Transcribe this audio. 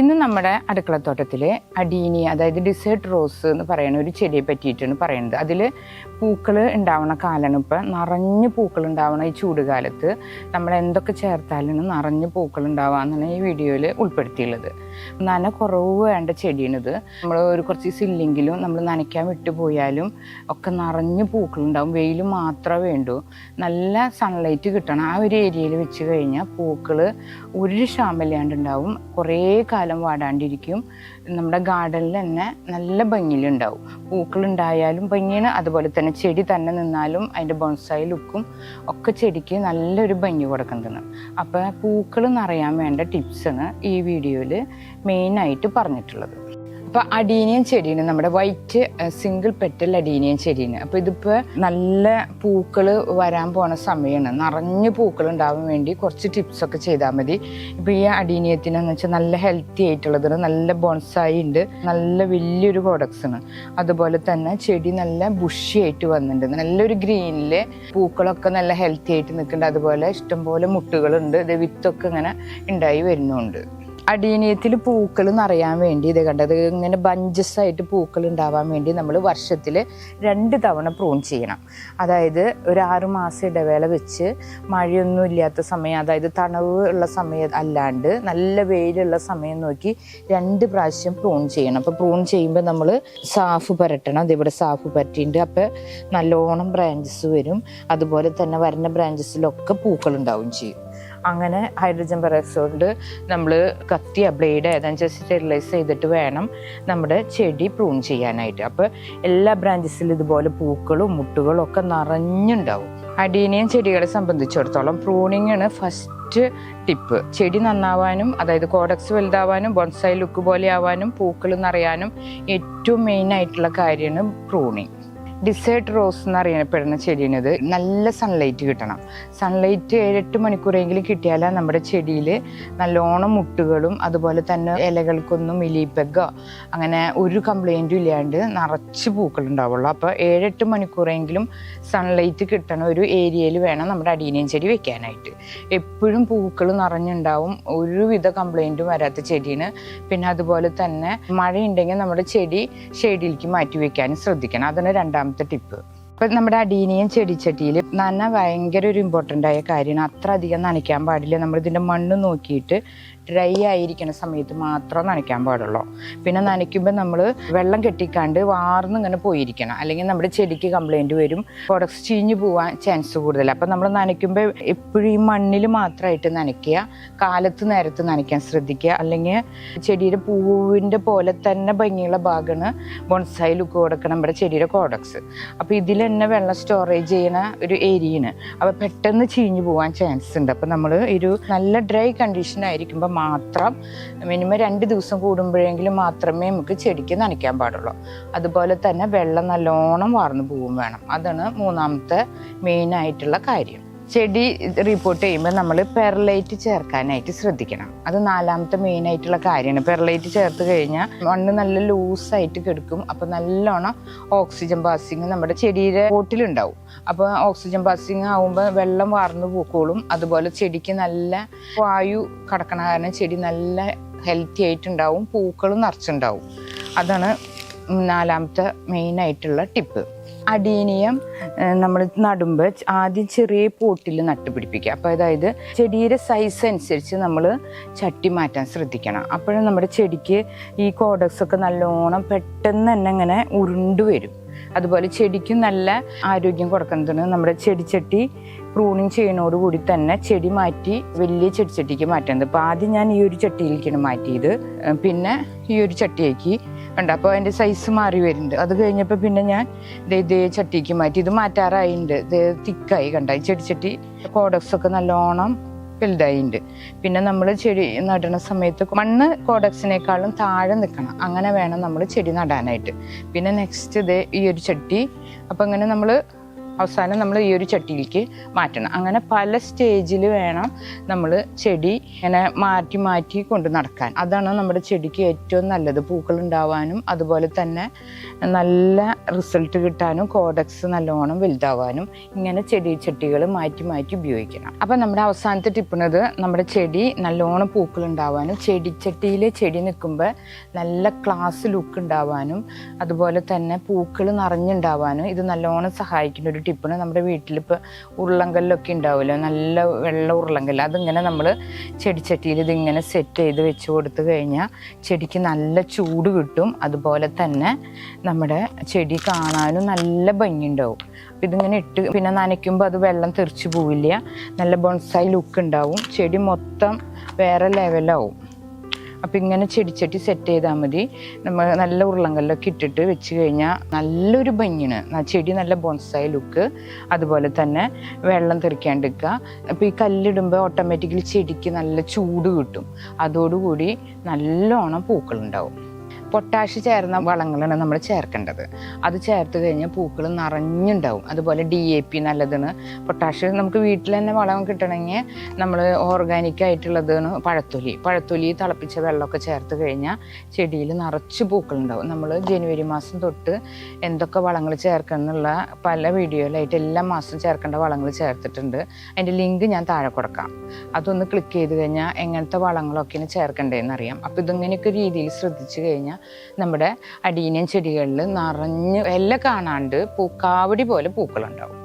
ഇന്ന് നമ്മുടെ അടുക്കളത്തോട്ടത്തിലെ അടീനി അതായത് ഡിസേർട്ട് റോസ് എന്ന് പറയുന്ന ഒരു ചെടിയെ പറ്റിയിട്ടാണ് പറയുന്നത്. അതിൽ പൂക്കൾ ഉണ്ടാവുന്ന കാലമാണ് ഇപ്പം. നിറഞ്ഞ് പൂക്കൾ ഉണ്ടാവുന്ന ഈ ചൂടുകാലത്ത് നമ്മൾ എന്തൊക്കെ ചേർത്താലാണ് നിറഞ്ഞ് പൂക്കൾ ഉണ്ടാവുക എന്നാണ് ഈ വീഡിയോയിൽ ഉൾപ്പെടുത്തിയുള്ളത്. നന കുറവ് വേണ്ട ചെടിയാണിത്. നമ്മൾ ഒരു കുറച്ച് സില്ലെങ്കിലും നമ്മൾ നനയ്ക്കാൻ വിട്ടുപോയാലും ഒക്കെ നിറഞ്ഞ് പൂക്കളുണ്ടാവും. വെയിൽ മാത്രമേ വേണ്ടൂ. നല്ല സൺലൈറ്റ് കിട്ടണം. ആ ഒരു ഏരിയയിൽ വെച്ച് കഴിഞ്ഞാൽ പൂക്കൾ ഒരു ക്ഷാമല്ലാണ്ടുണ്ടാവും കുറേ കാലം വാടാണ്ടിരിക്കും. നമ്മുടെ ഗാർഡനിൽ തന്നെ നല്ല ഭംഗിയിലുണ്ടാവും. പൂക്കളുണ്ടായാലും ഭംഗിയാണ്. അതുപോലെ തന്നെ ചെടി തന്നെ നിന്നാലും അതിന്റെ ബോൺസായി ലുക്കും ഒക്കെ ചെടിക്ക് നല്ലൊരു ഭംഗി കൊടുക്കുന്നതാണ്. അപ്പോൾ പൂക്കൾ നിറയാൻ വേണ്ട ടിപ്സാണ് ഈ വീഡിയോയിൽ മെയിനായിട്ട് പറഞ്ഞിട്ടുള്ളത്. അപ്പോൾ അടീനിയം ചെടിയാണ് നമ്മുടെ വൈറ്റ് സിംഗിൾ പെറ്റൽ അടീനിയം ചെടിയാണ് അപ്പോൾ ഇതിപ്പോൾ നല്ല പൂക്കൾ വരാൻ പോണ സമയമാണ് നിറഞ്ഞ് പൂക്കൾ ഉണ്ടാവാൻ വേണ്ടി കുറച്ച് ടിപ്സൊക്കെ ചെയ്താൽ മതി. ഇപ്പോൾ ഈ അടീനിയത്തിനെന്ന് വെച്ചാൽ നല്ല ഹെൽത്തി ആയിട്ടുള്ളത് നല്ല ബോൺസായി ഉണ്ട് നല്ല വലിയൊരു ആണ്. അതുപോലെ തന്നെ ചെടി നല്ല ബുഷി ആയിട്ട് വന്നിട്ടുണ്ട്. നല്ലൊരു ഗ്രീനിൽ പൂക്കളൊക്കെ നല്ല ഹെൽത്തി ആയിട്ട് നിൽക്കുന്നുണ്ട്. അതുപോലെ ഇഷ്ടംപോലെ മുട്ടുകളുണ്ട്. ഇത് വിത്തൊക്കെ ഇങ്ങനെ ഉണ്ടായി വരുന്നുണ്ട്. അടീനിയത്തിൽ പൂക്കൾ നിറയാൻ വേണ്ടി ഇത് കണ്ടത്. ഇങ്ങനെ ബഞ്ചസ് ആയിട്ട് പൂക്കൾ ഉണ്ടാവാൻ വേണ്ടി നമ്മൾ വർഷത്തിൽ രണ്ട് തവണ പ്രൂൺ ചെയ്യണം. അതായത് ഒരു ആറു മാസം ഇടവേള വെച്ച് മഴയൊന്നും ഇല്ലാത്ത സമയം അതായത് തണവ് ഉള്ള സമയം അല്ലാണ്ട് നല്ല വെയിലുള്ള സമയം നോക്കി രണ്ട് പ്രാവശ്യം പ്രൂൺ ചെയ്യണം. അപ്പോൾ പ്രൂൺ ചെയ്യുമ്പോൾ നമ്മൾ സാഫ് പരട്ടണം. അതിവിടെ സാഫ് പരട്ടിയിട്ട് അപ്പോൾ നല്ലോണം ബ്രാഞ്ചസ് വരും. അതുപോലെ തന്നെ വരുന്ന ബ്രാഞ്ചസിലൊക്കെ പൂക്കൾ ഉണ്ടാവും ചെയ്യും. അങ്ങനെ ഹൈഡ്രജൻ പെറോക്സൈഡ് നമ്മൾ കത്തിയ ബ്ലേഡ് ഏതാണെന്ന് വെച്ചാൽ സ്റ്റെറിലൈസ് ചെയ്തിട്ട് വേണം നമ്മുടെ ചെടി പ്രൂൺ ചെയ്യാനായിട്ട്. അപ്പോൾ എല്ലാ ബ്രാഞ്ചസിലും ഇതുപോലെ പൂക്കളും മുട്ടുകളും ഒക്കെ നിറഞ്ഞുണ്ടാവും. അടീനിയൻ ചെടികളെ സംബന്ധിച്ചിടത്തോളം പ്രൂണിംഗ് ആണ് ഫസ്റ്റ് ടിപ്പ്. ചെടി നന്നാവാനും അതായത് കോഡക്സ് വലുതാവാനും ബോൺസായി ലുക്ക് പോലെ ആവാനും പൂക്കൾ നിറയാനും ഏറ്റവും മെയിൻ ആയിട്ടുള്ള കാര്യമാണ് പ്രൂണിങ് ഡിസേർട്ട് റോസ് എന്ന് അറിയപ്പെടുന്ന ചെടിയാണിത് നല്ല സൺലൈറ്റ് കിട്ടണം. സൺലൈറ്റ് ഏഴെട്ട് മണിക്കൂറെങ്കിലും കിട്ടിയാലേ നമ്മുടെ ചെടിയിൽ നല്ലോണം മുട്ടുകളും അതുപോലെ തന്നെ ഇലകൾക്കൊന്നും ഇലിപ്പെഗോ അങ്ങനെ ഒരു കംപ്ലൈന്റും ഇല്ലാണ്ട് നിറച്ച് പൂക്കൾ ഉണ്ടാവുള്ളൂ. അപ്പോൾ ഏഴെട്ട് മണിക്കൂറെങ്കിലും സൺലൈറ്റ് കിട്ടണ ഒരു ഏരിയയിൽ വേണം നമ്മുടെ അടീനിയൻ ചെടി വെക്കാനായിട്ട്. എപ്പോഴും പൂക്കൾ നിറഞ്ഞുണ്ടാവും. ഒരുവിധ കംപ്ലൈന്റും വരാത്ത ചെടിയാണ് പിന്നെ അതുപോലെ തന്നെ മഴയുണ്ടെങ്കിൽ നമ്മുടെ ചെടി ഷെയ്ഡിലേക്ക് മാറ്റി വെക്കാനും ശ്രദ്ധിക്കണം. അതാണ് രണ്ടാമത്തെ ടിപ്പ് ഇപ്പം നമ്മുടെ അടീനിയും ചെടിച്ചട്ടിയിൽ നന ഭയങ്കര ഒരു ഇമ്പോർട്ടന്റ് ആയ കാര്യമാണ്. അത്ര അധികം നനയ്ക്കാൻ പാടില്ല. നമ്മൾ ഇതിന്റെ മണ്ണ് നോക്കിയിട്ട് ഡ്രൈ ആയിരിക്കുന്ന സമയത്ത് മാത്രം നനയ്ക്കാൻ പാടുള്ളൂ. പിന്നെ നനയ്ക്കുമ്പോൾ നമ്മൾ വെള്ളം കെട്ടിക്കാണ്ട് വാർന്ന് ഇങ്ങനെ പോയിരിക്കണം. അല്ലെങ്കിൽ നമ്മുടെ ചെടിക്ക് കംപ്ലൈന്റ് വരും. പ്രൊഡക്ട്സ് ചീഞ്ഞു പോകാൻ ചാൻസ് കൂടുതലാണ് അപ്പം നമ്മൾ നനയ്ക്കുമ്പോൾ എപ്പോഴും ഈ മണ്ണിൽ മാത്രമായിട്ട് നനയ്ക്കുക. കാലത്ത് നേരത്ത് നനയ്ക്കാൻ ശ്രദ്ധിക്കുക. അല്ലെങ്കിൽ ചെടിയുടെ പൂവിന്റെ പോലെ തന്നെ ഭംഗിയുള്ള ഭാഗമാണ് ബോൺസായി ലുക്ക് കൊടുക്കണം നമ്മുടെ ചെടിയുടെ കോഡക്സ് അപ്പോൾ ഇതിൽ തന്നെ വെള്ളം സ്റ്റോറേജ് ചെയ്യുന്ന ഒരു ഏരിയയാണ് അപ്പോൾ പെട്ടെന്ന് ചീഞ്ഞു പോകാൻ ചാൻസ് ഉണ്ട്. അപ്പോൾ നമ്മൾ ഒരു നല്ല ഡ്രൈ കണ്ടീഷൻ ആയിരിക്കുമ്പോൾ മാത്രം മിനിമം രണ്ട് ദിവസം കൂടുമ്പോഴെങ്കിലും മാത്രമേ നമുക്ക് ചെടിക്ക് നനയ്ക്കാൻ പാടുള്ളൂ. അതുപോലെ തന്നെ വെള്ളം നല്ലോണം വാർന്നു പോവും വേണം. അതാണ് മൂന്നാമത്തെ മെയിനായിട്ടുള്ള കാര്യം. ചെടി റിപ്പോർട്ട് ചെയ്യുമ്പോൾ നമ്മൾ പെർലൈറ്റ് ചേർക്കാനായിട്ട് ശ്രദ്ധിക്കണം. അത് നാലാമത്തെ മെയിൻ ആയിട്ടുള്ള കാര്യമാണ്. പെർലൈറ്റ് ചേർത്ത് കഴിഞ്ഞാൽ മണ്ണ് നല്ല ലൂസായിട്ട് കിടക്കും. അപ്പോൾ നല്ലോണം ഓക്സിജൻ പാസിങ് നമ്മുടെ ചെടിയുടെ പോട്ടിലുണ്ടാവും അപ്പോൾ ഓക്സിജൻ പാസിങ് ആകുമ്പോൾ വെള്ളം വാർന്നു പോക്കോളും. അതുപോലെ ചെടിക്ക് നല്ല വായു കടക്കണ കാരണം ചെടി നല്ല ഹെൽത്തി ആയിട്ടുണ്ടാവും. പൂക്കളും നിറച്ചുണ്ടാവും. അതാണ് നാലാമത്തെ മെയിൻ ആയിട്ടുള്ള ടിപ്പ് അടീനിയം നമ്മൾ നടുമ്പോൾ ആദ്യം ചെറിയ പോട്ടിൽ നട്ടുപിടിപ്പിക്കുക. അപ്പോൾ അതായത് ചെടിയുടെ സൈസ് അനുസരിച്ച് നമ്മൾ ചട്ടി മാറ്റാൻ ശ്രദ്ധിക്കണം. അപ്പോഴും നമ്മുടെ ചെടിക്ക് ഈ കോഡക്സ് ഒക്കെ നല്ലോണം പെട്ടെന്ന് തന്നെ ഇങ്ങനെ ഉരുണ്ടു വരും. അതുപോലെ ചെടിക്കും നല്ല ആരോഗ്യം കൊടുക്കുന്നതിന് നമ്മുടെ ചെടിച്ചട്ടി പ്രൂണിങ് ചെയ്യുന്നതോടുകൂടി തന്നെ ചെടി മാറ്റി വലിയ ചെടിച്ചട്ടിക്ക് മാറ്റുന്നത് അപ്പോൾ ആദ്യം ഞാൻ ഈ ഒരു ചട്ടിയിലേക്കാണ് മാറ്റിയത്. പിന്നെ ഈ ഒരു ചട്ടിയേക്ക് ഉണ്ട്. അപ്പോൾ അതിന്റെ സൈസ് മാറി വരുന്നുണ്ട്. അത് കഴിഞ്ഞപ്പോൾ പിന്നെ ഞാൻ ഇതേ ചട്ടിക്ക് മാറ്റി. ഇത് മാറ്റാറായിട്ടുണ്ട് ഇത് തിക്കായി കണ്ട? ഈ ചെടിച്ചട്ടി കോഡക്സ് ഒക്കെ നല്ലോണം വലുതായിട്ടുണ്ട് പിന്നെ നമ്മൾ ചെടി നടണ സമയത്ത് മണ്ണ് കോഡക്സിനേക്കാളും താഴെ നിൽക്കണം അങ്ങനെ വേണം നമ്മൾ ചെടി നടാനായിട്ട്. പിന്നെ നെക്സ്റ്റ് ഇത് ഈ ഒരു ചട്ടി. അപ്പം അങ്ങനെ നമ്മൾ അവസാനം നമ്മൾ ഈ ഒരു ചട്ടിയിലേക്ക് മാറ്റണം. അങ്ങനെ പല സ്റ്റേജിൽ വേണം നമ്മൾ ചെടി ഇങ്ങനെ മാറ്റി മാറ്റി കൊണ്ട് നടക്കാൻ. അതാണ് നമ്മുടെ ചെടിക്ക് ഏറ്റവും നല്ലത്. പൂക്കൾ ഉണ്ടാവാനും അതുപോലെ തന്നെ നല്ല റിസൾട്ട് കിട്ടാനും കോഡക്സ് നല്ലോണം വലുതാവാനും ഇങ്ങനെ ചെടി ചട്ടികൾ മാറ്റി മാറ്റി ഉപയോഗിക്കണം. അപ്പം നമ്മുടെ അവസാനത്തെ ടിപ്പണത് നമ്മുടെ ചെടി നല്ലോണം പൂക്കൾ ഉണ്ടാവാനും ചെടിച്ചട്ടിയിൽ ചെടി നിൽക്കുമ്പോൾ നല്ല ക്ലാസ് ലുക്ക് ഉണ്ടാവാനും അതുപോലെ തന്നെ പൂക്കൾ നിറഞ്ഞുണ്ടാവാനും ഇത് നല്ലോണം സഹായിക്കുന്ന ഒരു ടിപ്പാണ് നമ്മുടെ വീട്ടിലിപ്പോൾ ഉരുളങ്കല്ലൊക്കെ ഉണ്ടാവുമല്ലോ? നല്ല വെള്ള ഉരുളങ്കല്ല് അതിങ്ങനെ നമ്മൾ ചെടിച്ചട്ടിയിൽ ഇതിങ്ങനെ സെറ്റ് ചെയ്ത് വെച്ച് കൊടുത്തു കഴിഞ്ഞാൽ ചെടിക്ക് നല്ല ചൂട് കിട്ടും. അതുപോലെ തന്നെ നമ്മുടെ ചെടി കാണാനും നല്ല ഭംഗിയുണ്ടാവും. അപ്പം ഇതിങ്ങനെ ഇട്ട് പിന്നെ നനയ്ക്കുമ്പോൾ അത് വെള്ളം തെറിച്ച് പോവില്ല. നല്ല ബോൺസായി ലുക്ക് ഉണ്ടാവും. ചെടി മൊത്തം വേറെ ലെവലാവും അപ്പം ഇങ്ങനെ ചെടിച്ചട്ടി സെറ്റ് ചെയ്താൽ മതി. നമ്മൾ നല്ല ഉരുളങ്കല്ലൊക്കെ ഇട്ടിട്ട് വെച്ച് കഴിഞ്ഞാൽ നല്ലൊരു ഭംഗിയാണ്. ആ ചെടി നല്ല ബോൺസായി ലുക്ക് അതുപോലെ തന്നെ വെള്ളം തെറിക്കാണ്ടിരിക്കുക. അപ്പോൾ ഈ കല്ലിടുമ്പോൾ ഓട്ടോമാറ്റിക്കലി ചെടിക്ക് നല്ല ചൂട് കിട്ടും. അതോടുകൂടി നല്ലോണം പൂക്കളുണ്ടാവും. പൊട്ടാഷ് ചേർന്ന വളങ്ങളാണ് നമ്മൾ ചേർക്കേണ്ടത്. അത് ചേർത്ത് കഴിഞ്ഞാൽ പൂക്കൾ നിറഞ്ഞുണ്ടാവും. അതുപോലെ ഡി എ പി നല്ലതാണ് പൊട്ടാഷ് നമുക്ക് വീട്ടിൽ തന്നെ വളം കിട്ടണമെങ്കിൽ നമ്മൾ ഓർഗാനിക് ആയിട്ടുള്ളതാണ് പഴത്തൊലി. പഴത്തൊലി തിളപ്പിച്ച വെള്ളമൊക്കെ ചേർത്ത് കഴിഞ്ഞാൽ ചെടിയിൽ നിറച്ച് പൂക്കളുണ്ടാവും. നമ്മൾ ജനുവരി മാസം തൊട്ട് എന്തൊക്കെ വളങ്ങൾ ചേർക്കണം എന്നുള്ള പല വീഡിയോയിലായിട്ട് എല്ലാ മാസം ചേർക്കേണ്ട വളങ്ങൾ ചേർത്തിട്ടുണ്ട്. അതിന്റെ ലിങ്ക് ഞാൻ താഴെ കൊടുക്കാം. അതൊന്ന് ക്ലിക്ക് ചെയ്ത് കഴിഞ്ഞാൽ എങ്ങനത്തെ വളങ്ങളൊക്കെയാണ് ചേർക്കേണ്ടതെന്ന് അറിയാം. അപ്പോൾ ഇതിങ്ങനെയൊക്കെ രീതിയിൽ ശ്രദ്ധിച്ചു കഴിഞ്ഞാൽ നമ്മുടെ അടീനിയൻ ചെടികളിൽ നിറഞ്ഞ് എല്ലാം കാണാണ്ട് പൂക്കാവടി പോലെ പൂക്കളുണ്ടാവും.